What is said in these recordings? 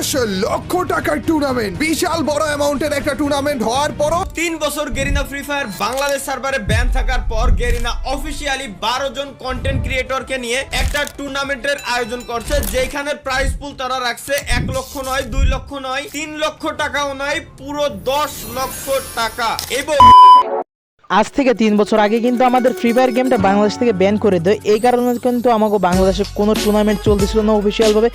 লক্ষ টাকার টুর্নামেন্ট বিশাল বড় অ্যামাউন্টের একটা টুর্নামেন্ট হওয়ার পরও তিন বছর গেরিনা ফ্রি ফায়ার বাংলাদেশ সার্ভারে ব্যান থাকার পর গেরিনা অফিসিয়ালি বারো জন কন্টেন্ট ক্রিয়েটরকে নিয়ে একটা টুর্নামেন্টের আয়োজন করছে যেখানে প্রাইস পুল তারা রাখছে এক লক্ষ নয় দুই লক্ষ নয় তিন লক্ষ টাকাও নয় পুরো দশ লক্ষ টাকা। এবং আজ থেকে তিন বছর আগে কিন্তু আমাদের ফ্রি ফায়ার গেমটা বাংলাদেশ থেকে ব্যান করে দেয়। এই কারণে কিন্তু আমাকে বাংলাদেশে কোনো টুর্নামেন্ট চলতেছিল না অফিসিয়ালভাবে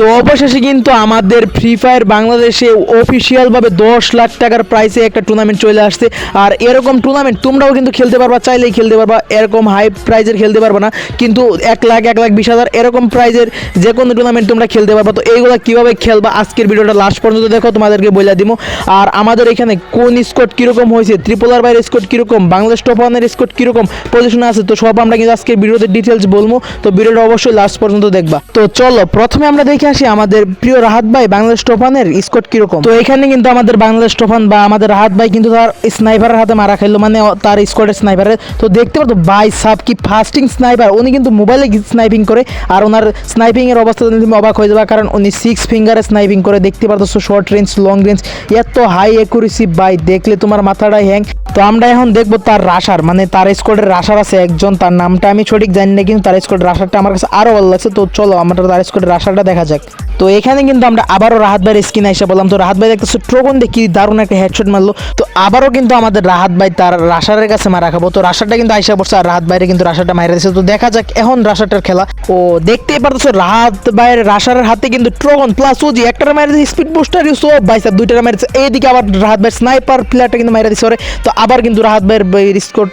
তো অবশেষে কিন্তু আমাদের ফ্রি ফায়ার বাংলাদেশে অফিসিয়ালভাবে দশ লাখ টাকার প্রাইসে একটা টুর্নামেন্ট চলে আসছে। আর এরকম টুর্নামেন্ট তোমরাও কিন্তু খেলতে পারবা, চাইলেই খেলতে পারবা, এরকম হাই প্রাইজের খেলতে পারবা না। কিন্তু এক লাখ এক লাখ, বিশ হাজার এরকম প্রাইজের যে কোনো টুর্নামেন্ট তোমরা খেলতে পারবা। তো এইগুলো কীভাবে খেলবা আজকের ভিডিওটা লাস্ট পর্যন্ত দেখো, তোমাদেরকে বলে দিব আর আমাদের এখানে কোন স্কোর কীরকম হয়েছে ত্রিপোলার বাইরের স্কোর কীরকম, বাংলাদেশ টপ ওয়ানের স্কোর কীরকম পজিশনে আছে, তো সব আমরা কিন্তু আজকের ভিডিওতে ডিটেলস বলব তো ভিডিওটা অবশ্যই লাস্ট পর্যন্ত দেখবা। তো চলো, প্রথমে আমরা দেখে আসি আমাদের প্রিয় রাহাত ভাই বাংলাদেশ টোফানের স্কোর কীরকম? তো এখানে কিন্তু আমাদের বাংলাদেশ টোফান বা আমাদের রাহাত ভাই কিন্তু তার স্নাইপারের হাতে মারা খেললো মানে তার স্কোয়াডের স্নাইপারের তো দেখতে পারতো বাই সাব কি ফাস্টিং স্নাইপার উনি কিন্তু মোবাইলে স্নাইপিং করে, আর ওনার স্নাইপিং এর অবস্থা তুমি অবাক হয়ে যাবে, কারণ উনি সিক্স ফিঙ্গারে স্নাইপিং করে, দেখতে পারতো শর্ট রেঞ্জ লং রেঞ্জ এত হাই একুরেসি বাই দেখলে তোমার মাথাটাই হ্যাং তো আমরা এখন দেখব তার রাশার মানে তার স্কোয়াডের রাশার আছে একজন, তার নামটা আমি সঠিক জানি না, কিন্তু তার স্কোয়াডের রাশারটা আমার কাছে আরও ভালো লাগছে। তো চলো, আমরা তার স্কোয়াডের রাশারটা দেখা যাক। তো এখানে কিন্তু আমরা আবারও রাহাত ভাইয়ের স্কিন এসে বললাম তো রাহাত ভাই দেখতেছো ট্রোগন কি দারুণ একটা হেডশট মারলো। তো আবারও কিন্তু আমাদের রাহাত ভাই তার রাশারের কাছে মারা খাব। তো রাশারটা কিন্তু আইসা পড়ছে আর রাহাত ভাইরে কিন্তু রাশারটা মাইরা দিচ্ছে তো দেখা যাক এখন রাশারটার খেলা। ও, দেখতেই পারতেছো রাহাত ভাইয়ের রাশারের হাতে কিন্তু ট্রোগন প্লাস ওজি একটা মাইরা দিচ্ছে স্পিড বুস্টার ইউজ ও ভাই স্যার দুইটা মাইরা দিচ্ছে এইদিকে আবার রাহাত ভাই স্নাইপার প্লেয়ারটা কিন্তু মারা ওরে। তো আবার কিন্তু রাহাত ভাইয়ের স্কোর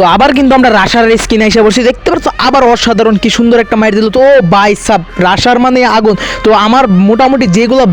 তো আবার কিন্তু আমরা রাশার স্কিনে এসে বসে দেখতে পাচ্ছ, আবার অসাধারণ কি সুন্দর একটা মাইর দিল তো। ও বাই সাব, রাশার মানে আগুন। তো আমার মোটামুটি যেগুলো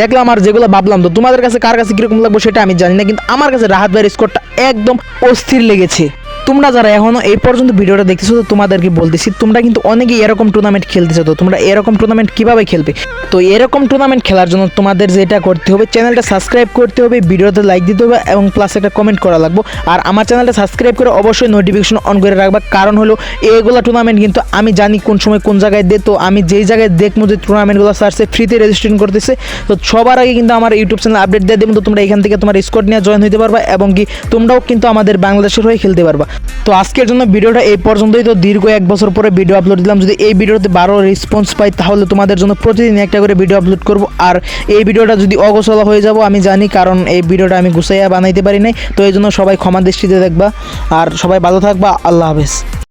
দেখলাম আর যেগুলো ভাবলাম, তো তোমাদের কাছে কার কাছে কীরকম লাগবে সেটা আমি জানি না, কিন্তু আমার কাছে রাহাত ভাইয়ের স্কোরটা একদম অস্থির লেগেছে। তোমরা যারা এখনও এই পর্যন্ত ভিডিওটা দেখতেছো, তো তোমাদেরকে বলতেছি, তোমরা কিন্তু অনেকেই এরকম টুর্নামেন্ট খেলতেছো, তো তোমরা এরকম টুর্নামেন্ট কীভাবে খেলবে? তো এরকম টুর্নামেন্ট খেলার জন্য তোমাদের যেটা করতে হবে চ্যানেলটা সাবস্ক্রাইব করতে হবে, ভিডিওতে লাইক দিতে হবে, এবং প্লাস একটা কমেন্ট করা লাগবে। আর আমার চ্যানেলটা সাবস্ক্রাইব করে অবশ্যই নোটিফিকেশন অন করে রাখবা, কারণ হলো এইগুলো টুর্নামেন্ট কিন্তু আমি জানি কোন সময় কোন জায়গায় দে তো আমি যেই জায়গায় দেখব যে টুর্নামেন্টগুলো সার্চে ফ্রিতে রেজিস্ট্রেশন করতেছে, তো সবার আগে কিন্তু আমার ইউটিউব চ্যানেল আপডেট দিয়ে দেবো, তো তোমরা এখান থেকে তোমার স্কোয়াড নিয়ে জয়েন হতে পারবা, এবং কি তোমরাও কিন্তু আমাদের বাংলাদেশের হয়ে খেলতে পারবা। তো আজকের জন্য ভিডিওটা এই পর্যন্তই। তো দীর্ঘ এক বছর পরে ভিডিও আপলোড দিলাম। যদি এই ভিডিওতে বারো রেসপন্স পাই, তাহলে তোমাদের জন্য প্রতিদিন একটা করে ভিডিও আপলোড করব। আর এই ভিডিওটা যদি অগোছলা হয়ে যাব, আমি জানি, কারণ এই ভিডিওটা আমি গুছাইয়া বানাইতে পারি নাই। তো এই জন্য সবাই ক্ষমা দৃষ্টিতে দেখবা। আর সবাই ভালো থাকবা। আল্লাহ হাফেজ।